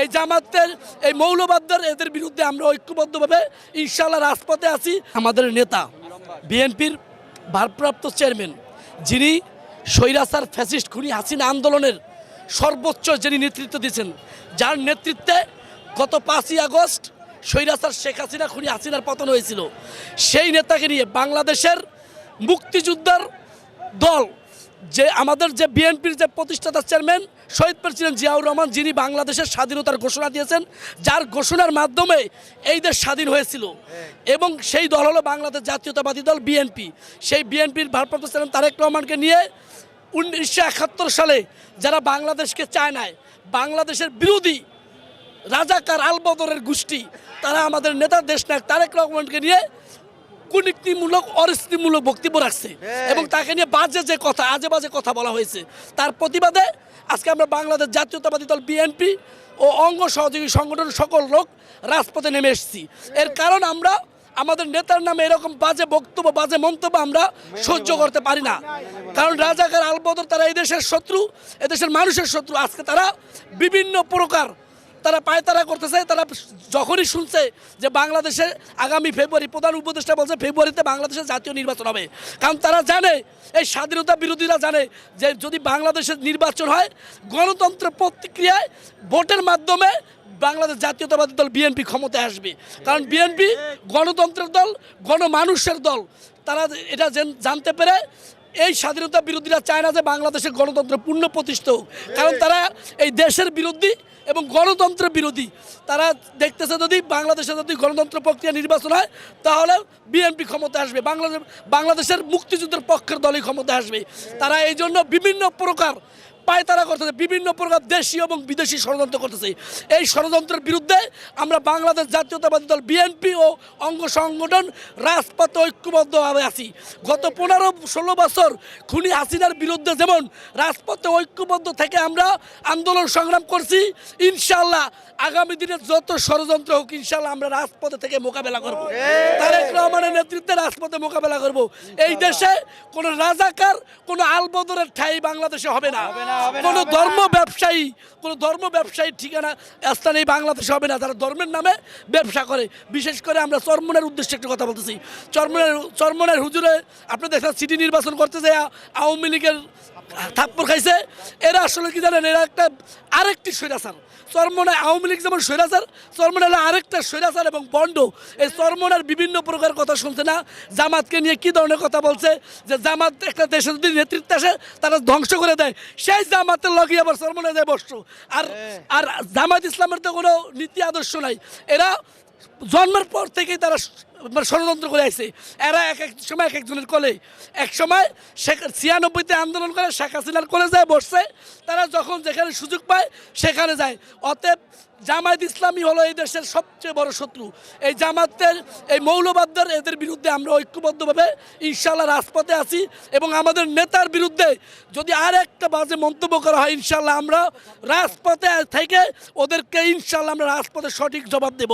এই জামাতের, এই মৌলবাদদের, এদের বিরুদ্ধে আমরা ঐক্যবদ্ধভাবে ইনশাল্লাহ রাজপথে আছি। আমাদের নেতা, বিএনপির ভারপ্রাপ্ত চেয়ারম্যান, যিনি স্বৈরাচার ফ্যাসিস্ট খুনি হাসিনা আন্দোলনের সর্বোচ্চ যিনি নেতৃত্ব দিয়েছেন, যার নেতৃত্বে গত পাঁচই আগস্ট স্বৈরাচার শেখ হাসিনা খুনি হাসিনার পতন হয়েছিল। সেই নেতাকে নিয়ে বাংলাদেশের মুক্তিযোদ্ধার দল যে আমাদের যে বিএনপির যে প্রতিষ্ঠাতা চেয়ারম্যান শহীদ প্রেসিডেন্ট জিয়াউর রহমান, যিনি বাংলাদেশের স্বাধীনতার ঘোষণা দিয়েছেন, যার ঘোষণার মাধ্যমে এই দেশ স্বাধীন হয়েছিল। এবং সেই দল হলো বাংলাদেশ জাতীয়তাবাদী দল বিএনপি। সেই বিএনপির ভারপ্রাপ্ত চেয়ারম্যান তারেক রহমানকে নিয়ে উনিশশো একাত্তর সালে যারা বাংলাদেশকে চায় নাই, বাংলাদেশের বিরোধী রাজাকার আলবদরের গোষ্ঠী, তারা আমাদের নেতা দেশ নায়ক তারেক রহমানকে নিয়ে কুনীতিমূলক অরিস্তিমূলক বক্তব্য রাখছে। এবং তাকে নিয়ে বাজে যে কথা আজে বাজে কথা বলা হয়েছে। তার প্রতিবাদে আজকে আমরা বাংলাদেশ জাতীয়তাবাদী দল বিএনপি ও অঙ্গ সহযোগী সংগঠন সকল লোক রাজপথে নেমে এসেছি। এর কারণ আমরা আমাদের নেতার নামে এরকম বাজে বক্তব্য বাজে মন্তব্য আমরা সহ্য করতে পারি না। কারণ রাজাকার আলবদর তারা এই দেশের শত্রু এদেশের মানুষের শত্রু। আজকে তারা বিভিন্ন প্রকার তারা পায়তারা করতেছে, তারা যখনই শুনছে যে বাংলাদেশে আগামী ফেব্রুয়ারি প্রধান উপদেষ্টা বলছে ফেব্রুয়ারিতে বাংলাদেশে জাতীয় নির্বাচন হবে। কারণ তারা জানে, এই স্বাধীনতা বিরোধীরা জানে যে যদি বাংলাদেশের নির্বাচন হয়, গণতন্ত্র প্রতিক্রিয়ায় ভোটের মাধ্যমে বাংলাদেশ জাতীয়তাবাদী দল বিএনপি ক্ষমতায় আসবে। কারণ বিএনপি গণতন্ত্রের দল, গণমানুষের দল। তারা এটা জানতে পেরে এই স্বাধীনতা বিরোধীরা চায় না যে বাংলাদেশের গণতন্ত্র পূর্ণ প্রতিষ্ঠিত হোক। কারণ তারা এই দেশের বিরোধী এবং গণতন্ত্রের বিরোধী। তারা দেখতেছে যদি বাংলাদেশে যদি গণতন্ত্র প্রক্রিয়া নির্বাচন হয়, তাহলে বিএনপি ক্ষমতা আসবে, বাংলাদেশ বাংলাদেশের মুক্তিযুদ্ধের পক্ষের দলই ক্ষমতা আসবে। তারা এই জন্য বিভিন্ন প্রকার পায়তারা করতেছে বিভিন্ন প্রকার দেশীয় এবং বিদেশি ষড়যন্ত্র করতেছে। এই ষড়যন্ত্রের বিরুদ্ধে আমরা বাংলাদেশ জাতীয়তাবাদী দল বিএনপি ও অঙ্গ সংগঠন রাজপথে ঐক্যবদ্ধভাবে আছি। গত পনেরো ষোলো বছর খুনি হাসিনার বিরুদ্ধে যেমন রাজপথে ঐক্যবদ্ধ থেকে আমরা আন্দোলন সংগ্রাম করছি ইনশাল্লাহ আগামী দিনে যত ষড়যন্ত্র হোক ইনশাল্লাহ আমরা রাজপথে থেকে মোকাবেলা করব। তারেক রহমানের নেতৃত্বে রাজপথে মোকাবেলা করব। এই দেশে কোনো রাজাকার কোনো আলবদরের ঠাই বাংলাদেশে হবে না। হবে না। কোনো ধর্ম ব্যবসায়ী কোনো ধর্ম ব্যবসায়ী ঠিকানা স্থান এই বাংলাদেশে হবে না। তারা ধর্মের নামে ব্যবসা করে। বিশেষ করে আমরা চর্মনের উদ্দেশ্যে একটা কথা বলতেছি। চরমনের চরমনের হুজুরে আপনি দেখেন সিটি নির্বাচন করতে যায় আওয়ামী লীগের থাপ্পর খাইছে। এরা আসলে কি জানেন এরা একটা আরেকটি স্বৈরাচার। চরমনায় আওয়ামী লীগ যেমন স্বৈরাচার চরমনায় হলো আরেকটা স্বৈরাচার এবং বন্ড। এই চরমনার বিভিন্ন প্রকার কথা শুনছে না। জামাতকে নিয়ে কি ধরনের কথা বলছে? যে জামাত একটা দেশে যদি নেতৃত্ব আসে তারা ধ্বংস করে দেয়। সেই জামাতের লগে আবার চরমনায় যায় বসছো। আর আর জামাত ইসলামের তো কোনো নীতি আদর্শ নাই। এরা জন্মের পর থেকেই তারা মানে ষড়যন্ত্র করে আসছে এরা এক এক সময় এক একজনের কোলে এক সময় শেখ ছিয়ানব্বইতে আন্দোলন করে শেখ হাসিনার কোলে যায়, বসছে। তারা যখন যেখানে সুযোগ পায়, সেখানে যায়। অতএব জামায়াত ইসলামী হলো এই দেশের সবচেয়ে বড় শত্রু। এই জামাতের এই মৌলবাদদের এদের বিরুদ্ধে আমরা ঐক্যবদ্ধভাবে ইনশাল্লাহ রাজপথে আছি এবং আমাদের নেতার বিরুদ্ধে যদি আর একটা বাজে মন্তব্য করা হয় ইনশাল্লাহ আমরা রাজপথে থেকে ওদেরকে ইনশাল্লাহ আমরা রাজপথে সঠিক জবাব দেব।